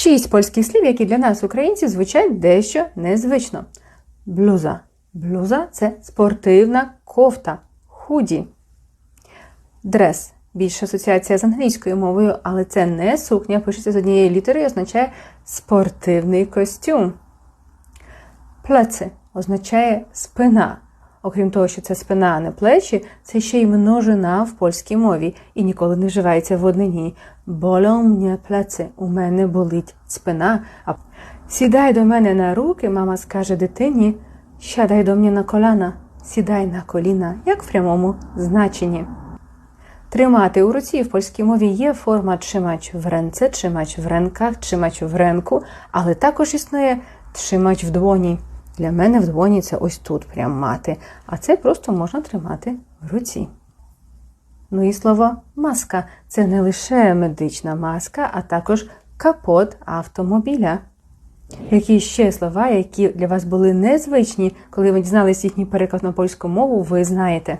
Шість польських слів, які для нас, українців, звучать дещо незвично. Блуза. Блуза це спортивна кофта, худі. Дрес. Більша асоціація з англійською мовою, але це не сукня, пишеться з однієї літери і означає спортивний костюм. Плеци означає спина. Окрім того, що це спина, а не плечі, це ще й множина в польській мові і ніколи не вживається в однині. Болą mnie плеци, у мене болить спина. А сідай до мене на руки, мама скаже дитині, сядай до мене на коліна, сідай на коліна, як в прямому значенні. Тримати у руці в польській мові є форма trzymać в ренце, trzymać в ренках, trzymać в ренку, але також існує trzymać в двоні. Для мене в двоні це ось тут прям мати, а це просто можна тримати в руці. Ну і слово маска це не лише медична маска, а також капот автомобіля. Які ще слова, які для вас були незвичні, коли ви дізналися їхній переклад на польську мову, ви знаєте?